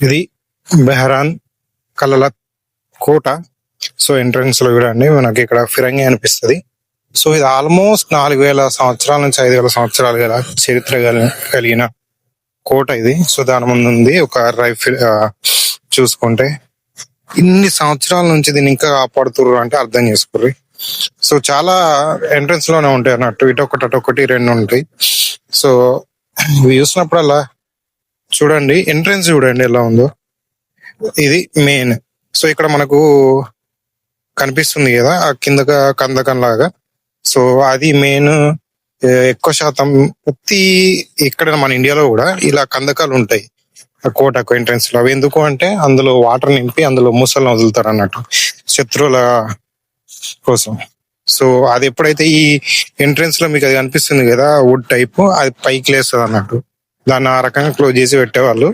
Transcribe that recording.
ఇది బెహరాన్ కలల కోట. సో ఎంట్రన్స్లో చూడండి మనకి ఇక్కడ ఫిరంగి అనిపిస్తది. సో ఇది ఆల్మోస్ట్ నాలుగు వేల సంవత్సరాల నుంచి ఐదు వేల సంవత్సరాలు గల చరిత్ర కలిగిన కోట ఇది. సో దాని ముందు ఉంది ఒక రైఫిల్ ఆ, చూసుకుంటే ఇన్ని సంవత్సరాల నుంచి దీన్ని ఇంకా కాపాడుతుర్రు అంటే అర్థం చేసుకోర్రి. సో చాలా ఎంట్రన్స్లోనే ఉంటాయి అన్నట్టు. ఇటు ఒకటి అటు ఒకటి రెండు ఉంటాయి. సో ఇవి చూసినప్పుడల్లా చూడండి ఎంట్రన్స్ చూడండి ఎలా ఉందో. ఇది మెయిన్ సో ఇక్కడ మనకు కనిపిస్తుంది కదా ఆ కింద కందకం లాగా. సో అది మెయిన్ ఎక్కువ శాతం ప్రతి ఇక్కడ మన ఇండియాలో కూడా ఇలా కందకాలు ఉంటాయి. ఆ కోటకు ఎంట్రన్స్లో. అవి ఎందుకు అంటే అందులో వాటర్ నింపి అందులో మూసలను వదులుతారు అన్నట్టు. శత్రువుల కోసం. సో అది ఎప్పుడైతే ఈ ఎంట్రన్స్లో మీకు అది కనిపిస్తుంది కదా వుడ్ టైప్ అది పైకి లేస్తుంది అన్నట్టు దాన్ని ఆ రకంగా క్లోజ్ చేసి పెట్టేవాళ్ళు.